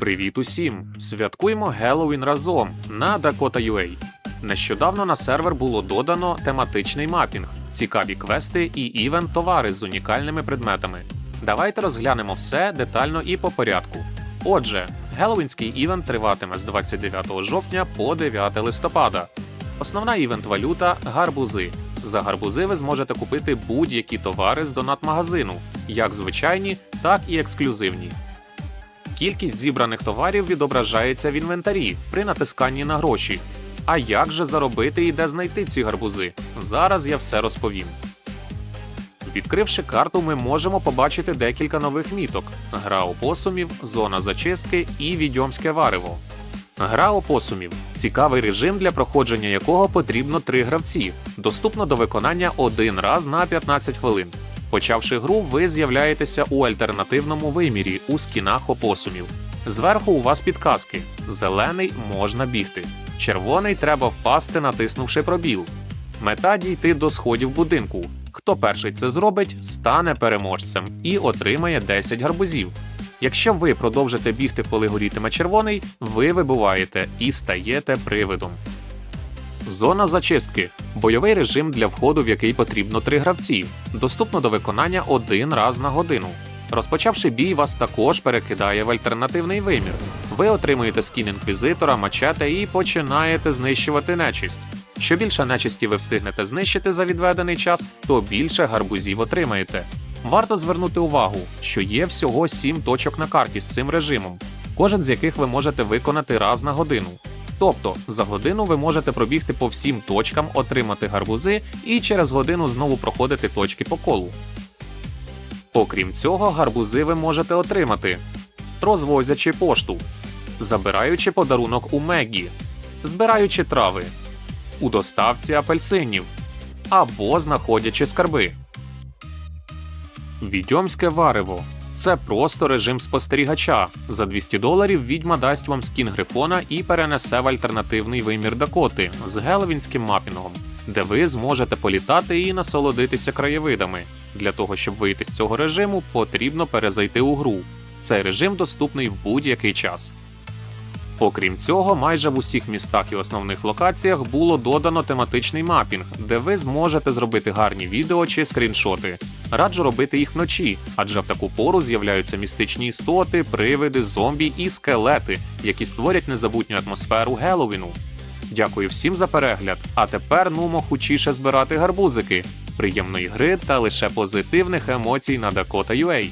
Привіт усім! Святкуємо Геловін разом на Dakota.ua. Нещодавно на сервер було додано тематичний мапінг, цікаві квести і івент товари з унікальними предметами. Давайте розглянемо все детально і по порядку. Отже, Геловінський івент триватиме з 29 жовтня по 9 листопада. Основна івент валюта гарбузи. За гарбузи ви зможете купити будь-які товари з донат-магазину, як звичайні, так і ексклюзивні. Кількість зібраних товарів відображається в інвентарі при натисканні на гроші. А як же заробити і де знайти ці гарбузи? Зараз я все розповім. Відкривши карту, ми можемо побачити декілька нових міток: гра опосумів, зона зачистки і відьомське варево. Гра опосумів цікавий режим, для проходження якого потрібно три гравці. Доступно до виконання один раз на 15 хвилин. Почавши гру, ви з'являєтеся у альтернативному вимірі у скінах опосумів. Зверху у вас підказки: зелений можна бігти, червоний треба впасти, натиснувши пробіл. Мета дійти до сходів будинку. Хто перший це зробить, стане переможцем і отримає 10 гарбузів. Якщо ви продовжите бігти, коли горітиме червоний, ви вибуваєте і стаєте привидом. Зона зачистки бойовий режим для входу, в який потрібно три гравці. Доступно до виконання один раз на годину. Розпочавши бій, вас також перекидає в альтернативний вимір. Ви отримуєте скін інквізитора, мачете і починаєте знищувати нечисть. Що більше нечисті ви встигнете знищити за відведений час, то більше гарбузів отримаєте. Варто звернути увагу, що є всього 7 точок на карті з цим режимом, кожен з яких ви можете виконати раз на годину. Тобто за годину ви можете пробігти по всім точкам, отримати гарбузи і через годину знову проходити точки по колу. Окрім цього, гарбузи ви можете отримати, розвозячи пошту, забираючи подарунок у Мегі, збираючи трави, у доставці апельсинів або знаходячи скарби. Відьомське варево це просто режим спостерігача. За 200 доларів відьма дасть вам скін грифона і перенесе в альтернативний вимір Дакоти з геловінським мапінгом, де ви зможете політати і насолодитися краєвидами. Для того, щоб вийти з цього режиму, потрібно перезайти у гру. Цей режим доступний в будь-який час. Окрім цього, майже в усіх містах і основних локаціях було додано тематичний мапінг, де ви зможете зробити гарні відео чи скріншоти. Раджу робити їх вночі, адже в таку пору з'являються містичні істоти, привиди, зомбі і скелети, які створять незабутню атмосферу Геловіну. Дякую всім за перегляд. А тепер нумо хучіше збирати гарбузики. Приємної гри та лише позитивних емоцій на Dakota.ua.